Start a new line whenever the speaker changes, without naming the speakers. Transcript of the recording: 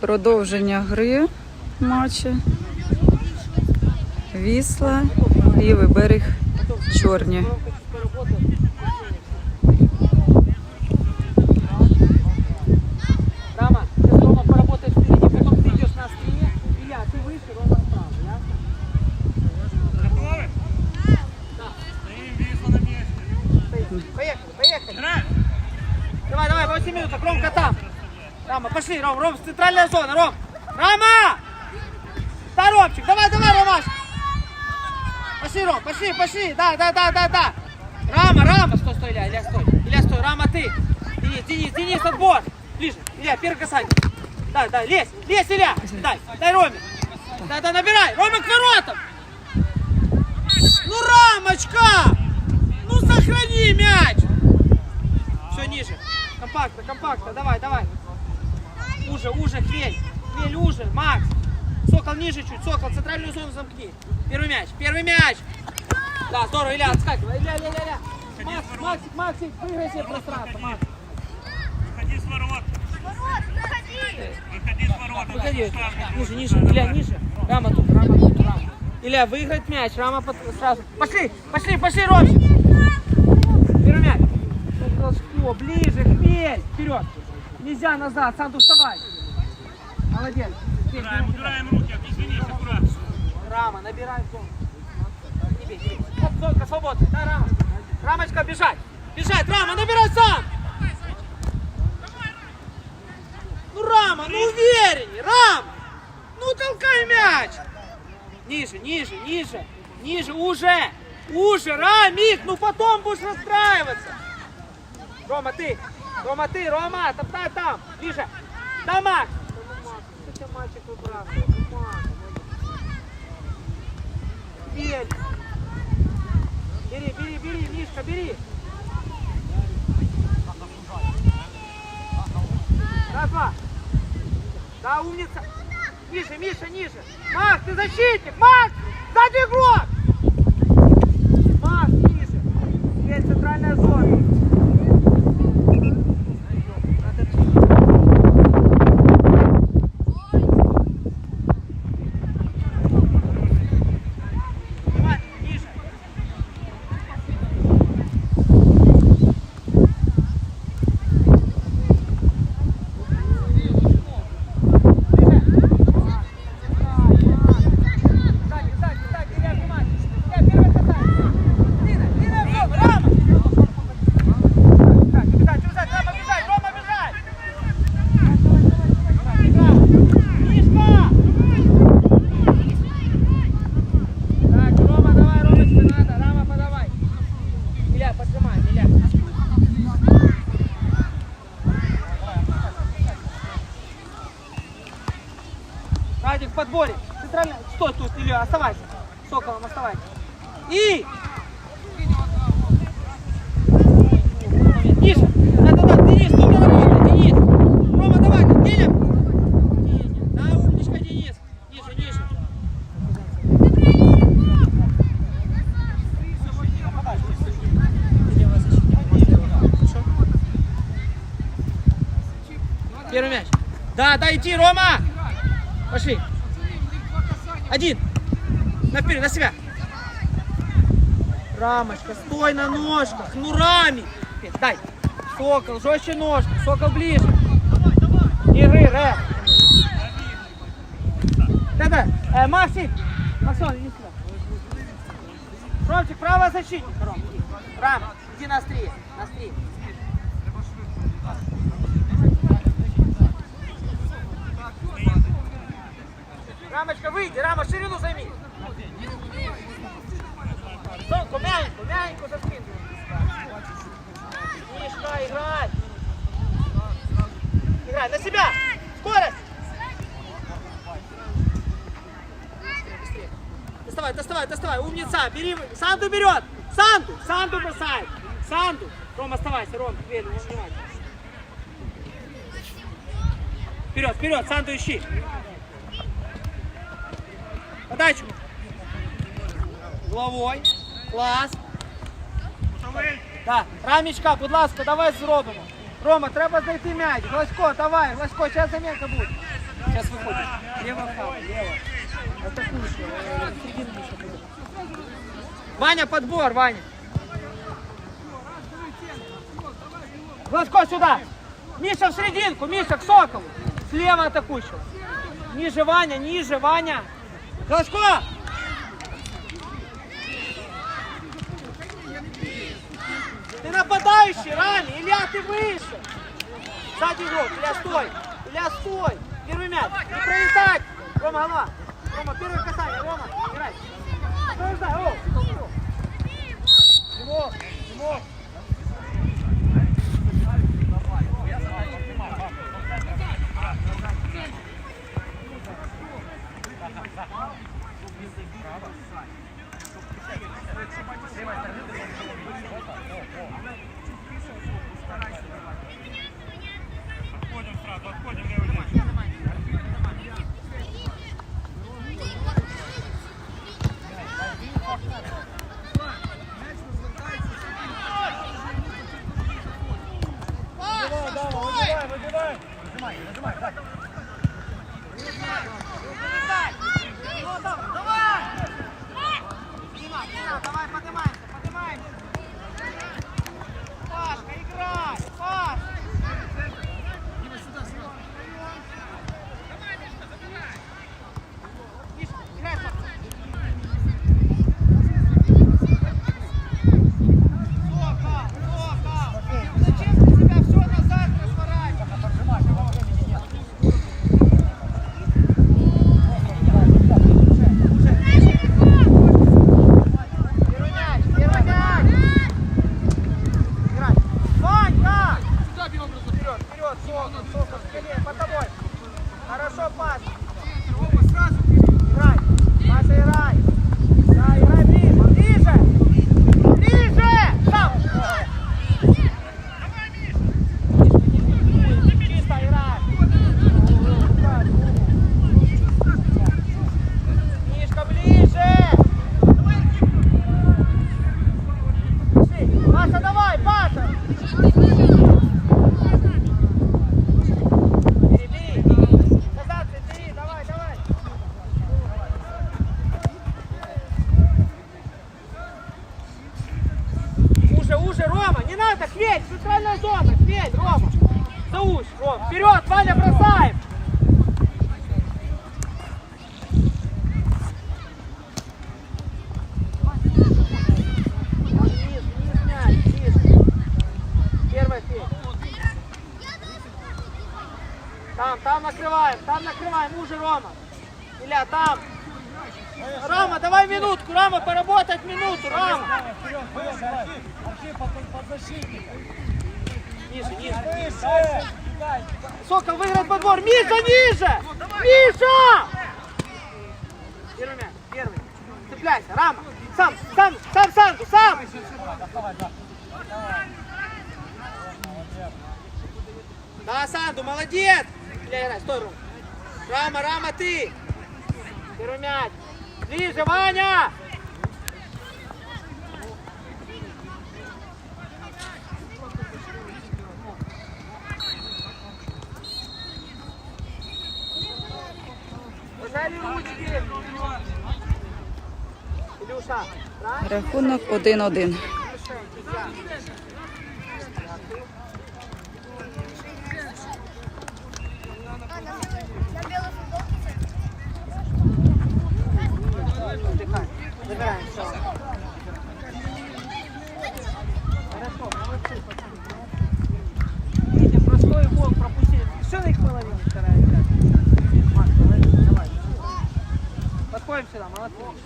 Продовження гри матчі. Вісла, лівий берег, чорні.
Центральная зона, Ром. Рама! Да, Ромчик, давай, давай, Ромаш. Пошли, Ром, пошли, пошли, да, да, да, да, да. Рама, Рама, стой, стой, Илья, Илья, стой. Илья, стой, Рама, ты. Денис, Денис, Денис, отбор. Ближе, Илья, первый касание. Да, да, лезь, лезь, Илья. Дай, дай Роме. Да, да, набирай. Рома к воротам. Ну, Рамочка! Ну, сохрани мяч. Все ниже. Компактно, компактно. Давай, давай. Уже, уже, Хвель. Хвель уже. Макс. Сокол ниже чуть. Сокол, центральную зону замкни. Первый мяч, первый мяч. Да, здорово, Илья, отскакивай. Илья, Илья, Илья, Илья. Макс, Максик, Максик, выиграй себе пространство, Макс.
Выходи с ворот. Выходи с ворот.
Выходи. Ниже, ниже. Илья, ниже. Рама тут, Рама тут, Рама. Илья, выиграть мяч. Рама под... сразу. Пошли, пошли, пошли, Ромчик. Первый мяч. Ближе, хмель. Вперед. Нельзя назад. Санду, вставай. Молодец.
Убираем, убираем руки. Извинись, аккуратно.
Рама, набираем зону. Не бей, не бей. Оп, зонка свободная. Да, Рама. Рамочка, бежать. Бежать, Рама, набирай сам. Ну, Рама, ну уверенней, Рама. Ну, толкай мяч. Ниже, ниже, ниже. Ниже, уже. Уже, Рамик, ну потом будешь расстраиваться. Рома, ты. Рома, ты, Рома, топтай там. Ближе. Да, Макс. Что тебя мальчик? Ну, Макс. Бель. Бери, бери, бери, Мишка, бери. Раз, два. Да, умница. Ниже, Миша, ниже. Макс, ты защитник. Макс, сзади игрок. Макс, ниже. Теперь центральная зона. Надо чище. Давай, ниже. Сзади, сзади, сзади, Илья, внимание. Илья, первое касание. Дина, Дина, Рома, Рома. Так, бежать, бежать, Рома, бежать, Рома, бежать. Давай, игра. Мишка! Так, Рома, давай, Ромочка, надо. Рама, подавай. Илья, поджимай, Илья. Радик в подборе. Центрально. Стой тут, Илья, оставайся. Соколом оставайся. И! Ниже. Да-да-да, Денис, тут работай, Денис. Рома, давай. Деня. Да, умничка, Денис. Ниже, ниже. Первый мяч. Да, да, иди, Рома! Пошли. Один. Наперед, на себя. Рамочка, стой на ножках. Ну, Рами. Дай. Сокол, жестче ножку. Сокол ближе. Игры, Ре. Да-да. Э, Максим. Максон, иди сюда. Ромчик, правый защитник. Ром. Рам, иди на острие. На острие. Рамочка, выйди, Рама, ширину займи. Зонку, мягенько, мягенько за спинку. Мишка, играй. Играй, на себя. Скорость. Доставай, доставай, доставай. Умница. Бери. Санду берет. Санду. Санду бросает. Санду. Ром, оставайся. Ром, дверь, не внимательно. Вперед, вперед. Санду ищи. Подачу. Головой. Клас. Так, рамічка, будь ласка, давай зробимо. Рома, треба знайти м'яч. Гласько, давай, Гласько, зараз замінка буде. Сейчас выходит. Лево, право, лево. Атакуешь, э, середину еще будет. Ваня, подбор, Ваня. Глазко сюда. Миша в серединку, Миша к Сокову. Слева атакующего. Ниже Ваня, ниже Ваня. Глазко! Ты нападающий, Рами. Илья, ты выше. Сзади игрок. Илья, стой. Илья, стой. Первый мяч. Не пролетать. Рома, голова. Рома, первое касание. Рома, играй. Стой, стой. О, Тимур, Тимур.
Отходим сразу, отходим, левый левый.
Давай, поднимаемся, squad. Хвель, центральная зона, хвель, Рома. Заусь, Ром, вперед, Ваня, бросаем. Там, там накрываем, там накрываем, уже Рома. Илья, там. Рома, давай минутку, Рома, поработать минуту, Рома. Ниже, ниже. Сокол выиграет подбор. Миша, ниже! Миша! Первый мяч, первый. Цепляйся, Рама. Сам, сам, сам, Санду, сам. Да, Санду, молодец. Играй, стой, Ром. Рама, Рама, ты. Первый мяч. Ближе, Ваня!
Рахунок 1-1.
На вторая